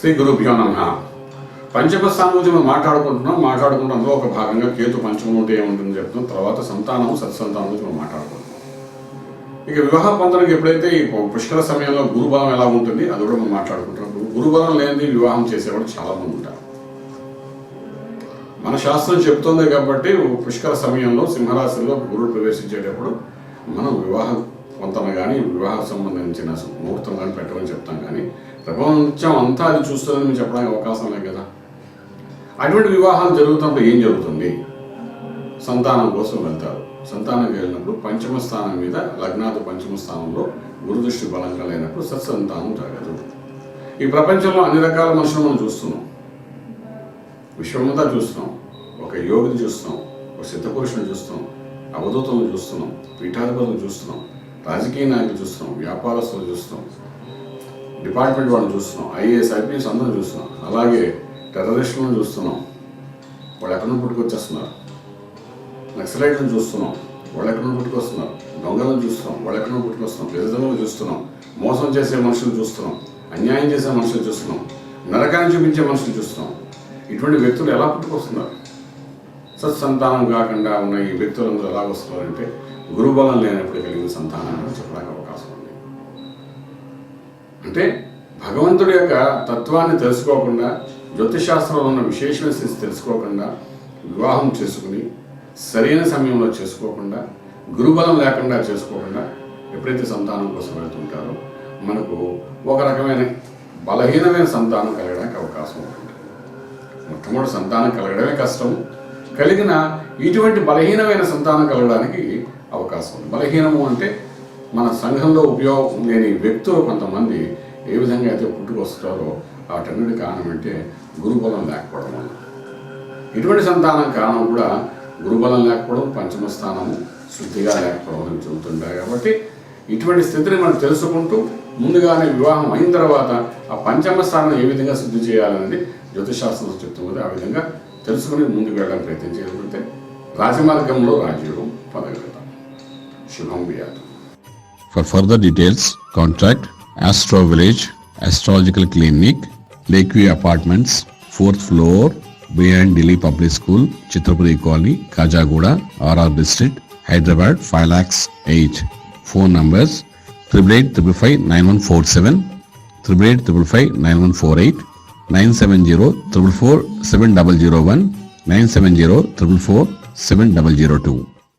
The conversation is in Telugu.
శ్రీ గురుభ్యో నమ. పంచమ స్థానం గురించి మనం మాట్లాడుకుంటున్నాం మాట్లాడుకుంటున్నందులో ఒక భాగంగా కేతు పంచమం ఉంటే ఏముంటుంది చెప్తున్నాం తర్వాత సంతానం సత్సంతానం గురించి మనం మాట్లాడుకుంటున్నాం. ఇక వివాహ పొందడానికి ఎప్పుడైతే ఈ పుష్కర సమయంలో గురుబలం ఎలా ఉంటుంది అది కూడా మనం మాట్లాడుకుంటాం గురుబలం లేనిది వివాహం చేసేవాడు చాలా మంది ఉంటారు. మన శాస్త్రం చెప్తుంది కాబట్టి పుష్కర సమయంలో సింహరాశిలో గురుడు ప్రవేశించేటప్పుడు మనం వివాహం వంతన కానీ వివాహ సంబంధించిన ముహూర్తం కానీ పెట్టమని చెప్తాం కానీ ప్రపంచం అంతా అది చూస్తుందని మేము చెప్పడానికి అవకాశం లేదు కదా. అటువంటి వివాహాలు జరుగుతున్నప్పుడు ఏం జరుగుతుంది? సంతానం కోసం వెళ్తారు. సంతానం వెళ్ళినప్పుడు పంచమ స్థానం మీద లగ్నాథ పంచమ స్థానంలో గురుదృష్టి బలంగా లేనప్పుడు సత్సంతానం జరగదు. ఈ ప్రపంచంలో అన్ని రకాల మనుషులు మనం చూస్తున్నాం. విశ్వమంతా చూస్తున్నాం. ఒక యోగిని చూస్తున్నాం. ఒక సిద్ధపురుషుని చూస్తున్నాం. అవధూతలను చూస్తున్నాం. పీఠాధిపతులను చూస్తున్నాం. రాజకీయ నాయకులు చూస్తున్నాం వ్యాపారస్తులు చూస్తున్నాం డిపార్ట్మెంట్ వాళ్ళని చూస్తున్నాం ఐఏఎస్ ఐపీఎస్ అందరం చూస్తున్నాం. అలాగే టెర్రరిస్టులను చూస్తున్నాం. వాళ్ళు ఎక్కడ నుండి పుట్టుకొచ్చేస్తున్నారు? నక్సలైట్లను చూస్తున్నాం. వాళ్ళు ఎక్కడ నుండి పుట్టుకొస్తున్నారు? దొంగలను చూస్తున్నాం. వాళ్ళు ఎక్కడ నుండి పుట్టుకొస్తున్నాం పెద్దలను చూస్తున్నాం. మోసం చేసే మనుషులు చూస్తున్నాం. అన్యాయం చేసే మనుషులు చూస్తున్నాం. నరకాన్ని చూపించే మనుషులు చూస్తున్నాం. ఇటువంటి వ్యక్తులు ఎలా పుట్టుకొస్తున్నారు? సత్సంతానం కాకుండా ఉన్న ఈ వ్యక్తులందరూ ఎలా వస్తున్నారంటే గురుబలం లేనప్పుడు కలిగిన సంతానం అని చెప్పడానికి అవకాశం ఉంది. అంటే భగవంతుడి యొక్క తత్వాన్ని తెలుసుకోకుండా జ్యోతిశాస్త్రంలో ఉన్న విశేషమైన స్థితి తెలుసుకోకుండా వివాహం చేసుకుని సరైన సమయంలో చేసుకోకుండా గురుబలం లేకుండా చేసుకోకుండా ఎప్పుడైతే సంతానం కోసం వెళ్తుంటారో మనకు ఒక రకమైన బలహీనమైన సంతానం కలగడానికి అవకాశం ఉంటుంది. మొట్టమొదటి సంతానం కలగడమే కష్టం. కలిగిన ఇటువంటి బలహీనమైన సంతానం కలగడానికి అవకాశం ఉంది. బలహీనము అంటే మన సంఘంలో ఉపయోగం లేని వ్యక్తులు కొంతమంది ఏ విధంగా అయితే పుట్టుకొస్తారో వాటన్నిటి కారణం అంటే గురుబలం లేకపోవడం వల్ల. ఇటువంటి సంతానం కారణం కూడా గురుబలం లేకపోవడం పంచమ స్థానము శుద్ధిగా లేకపోవడం అని చెబుతుంటారు కాబట్టి ఇటువంటి స్థితిని మనం తెలుసుకుంటూ ముందుగానే వివాహం అయిన తర్వాత ఆ పంచమ స్థానం ఏ విధంగా శుద్ధి చేయాలనేది జ్యోతిశాస్త్రం చెప్తుంది ఆ విధంగా తెలుసుకుని ముందుకు వెళ్ళడానికి ప్రయత్నం చేయగలిగితే రాజమార్గంలో రాజయోగం పొందగలుగుతాం శుభం వ్యాధం For further details, contact Astro Village Astrological Clinic, Lakeview Apartments, 4th floor, behind Delhi Public School, Chitrapuri Colony, Kajagoda, nine seven zero triple four seven double zero one nine seven zero triple four seven double zero two